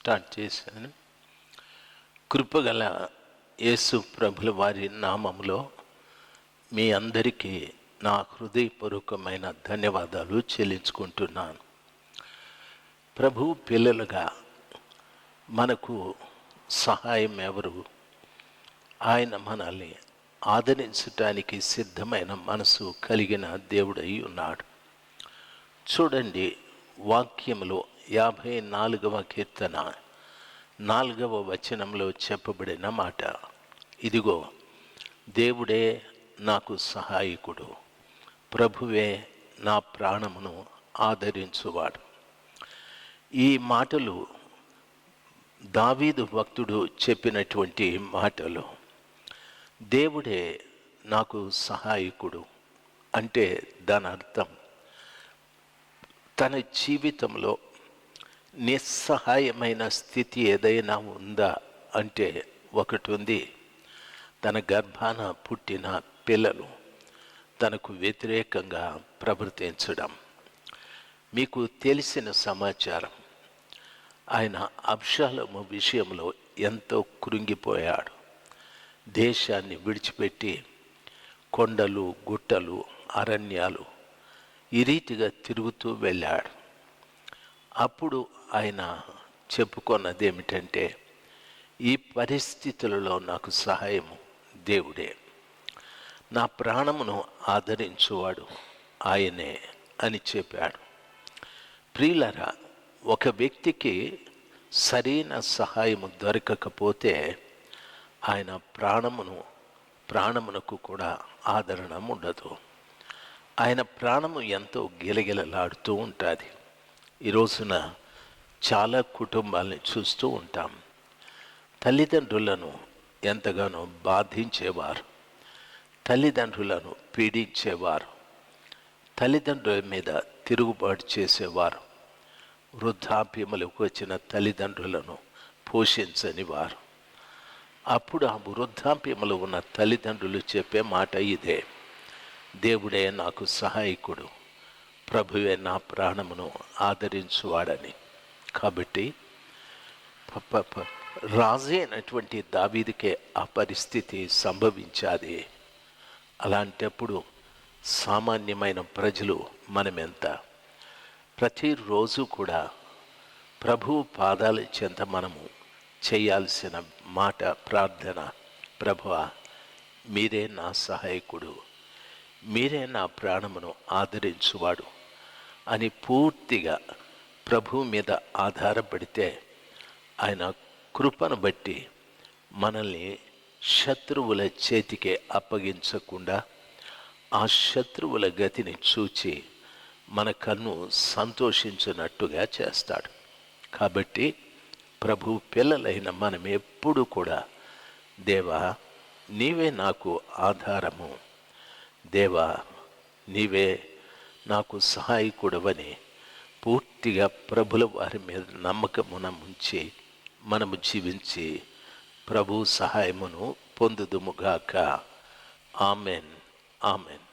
Start చేశాను. కృపగల యేసు ప్రభుల వారి నామములో మీ అందరికీ నా హృదయపూర్వకమైన ధన్యవాదాలు చెల్లించుకుంటున్నాను. ప్రభు పిల్లలుగా మనకు సహాయం ఎవరు? ఆయన మనల్ని ఆదరించటానికి సిద్ధమైన మనసు కలిగిన దేవుడై ఉన్నాడు. చూడండి వాక్యములో యాభై నాలుగవ కీర్తన నాలుగవ వచనంలో చెప్పబడిన మాట. ఇదిగో దేవుడే నాకు సహాయకుడు ప్రభువే నా ప్రాణమును ఆదరించువాడు. ఈ మాటలు దావీదు భక్తుడు చెప్పినటువంటి మాటలు దేవుడే నాకు సహాయకుడు అంటే దాని అర్థం తన జీవితంలో నిస్సహాయమైన స్థితి ఏదైనా ఉందా అంటే ఒకటి ఉంది. తన గర్భాన పుట్టిన పిల్లలు తనకు వ్యతిరేకంగా ప్రవర్తించడం. మీకు తెలిసిన సమాచారం ఆయన అబ్షాలము విషయంలో ఎంతో కృంగిపోయాడు. దేశాన్ని విడిచిపెట్టి కొండలు గుట్టలు అరణ్యాలు ఈ రీతిగా తిరుగుతూ వెళ్ళాడు. అప్పుడు ఆయన చెప్పుకున్నది ఏమిటంటే ఈ పరిస్థితులలో నాకు సహాయము దేవుడే. నా ప్రాణమును ఆదరించువాడు ఆయనే అని చెప్పాడు. ప్రియులరా ఒక వ్యక్తికి సరైన సహాయము దొరకకపోతే ఆయన ప్రాణమును ప్రాణమునకు కూడా ఆదరణ ఉండదు ఆయన ప్రాణము ఎంతో గిలగిలలాడుతూ ఉంటుంది. ఈ రోజున చాలా కుటుంబాలని చూస్తూ ఉంటాం. తల్లిదండ్రులను ఎంతగానో బాధించేవారు తల్లిదండ్రులను పీడించేవారు తల్లిదండ్రుల మీద తిరుగుబాటు చేసేవారు వృద్ధాప్యములకు వచ్చిన తల్లిదండ్రులను పోషించని వారు. అప్పుడు ఆ వృద్ధాప్యములు ఉన్న తల్లిదండ్రులు చెప్పే మాట ఇదే దేవుడే నాకు సహాయకుడు ప్రభువే నా ప్రాణమును ఆదరించువాడని. కాబట్టి రాజే అయినటువంటి దావీదికే ఆ పరిస్థితి సంభవించాది. అలాంటప్పుడు సామాన్యమైన ప్రజలు మనమెంత? ప్రతిరోజు కూడా ప్రభు పాదాల చెంత మనము చేయాల్సిన మాట ప్రార్థన ప్రభువా మీరే నా సహాయకుడు మీరే నా ప్రాణమును ఆదరించువాడు. అని పూర్తిగా ప్రభు మీద ఆధారపడితే ఆయన కృపను బట్టి మనల్ని శత్రువుల చేతికి అప్పగించకుండా ఆ శత్రువుల గతిని చూచి మన కన్ను సంతోషించినట్టుగా చేస్తాడు. కాబట్టి ప్రభు పిల్లలైన మనం ఎప్పుడు కూడా దేవా నీవే నాకు ఆధారము. దేవా నీవే నాకు సహాయకుడవని పూర్తిగా ప్రభుల వారి మీద నమ్మకమున ఉంచి మనము జీవించి ప్రభు సహాయమును పొందుదుముగాక ఆమెన్. ఆమెన్.